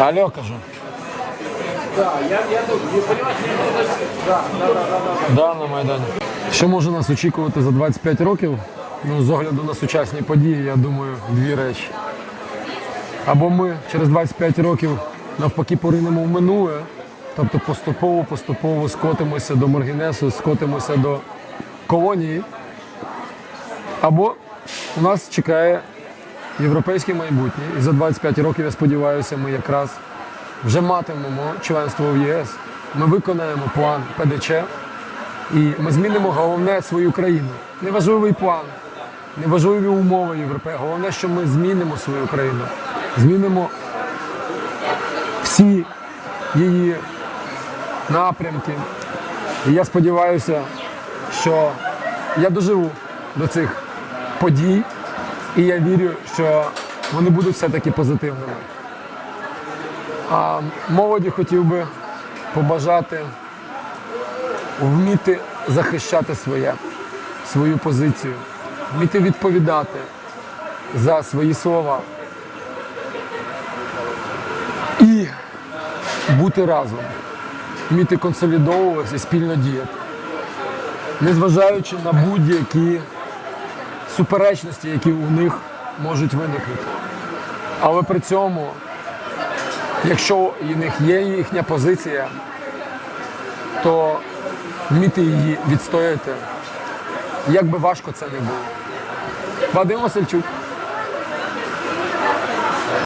Алло, кажу. Да, на Майдані. Що може нас очікувати за 25 років? Ну, з огляду на сучасні події, я думаю, дві речі. Або ми через 25 років навпаки поринемо в минуле, тобто поступово, поступово скотимося до маргінесу, скотимося до колонії. Або у нас чекає європейське майбутнє. І за 25 років, я сподіваюся, ми якраз вже матимемо членство в ЄС. Ми виконаємо план ПДЧ і ми змінимо головне свою країну. Неважливий план, неважливі умови Європи. Головне, що ми змінимо свою країну, змінимо всі її напрямки. І я сподіваюся, що я доживу до цих подій, і я вірю, що вони будуть все-таки позитивними. А молоді хотів би побажати вміти захищати своє, свою позицію, вміти відповідати за свої слова і бути разом, вміти консолідовуватися і спільно діяти, незважаючи на будь-які суперечності, які у них можуть виникнути. Але при цьому, якщо у них є їхня позиція, то вміти її відстояти, як би важко це не було. Вадим Васильчук.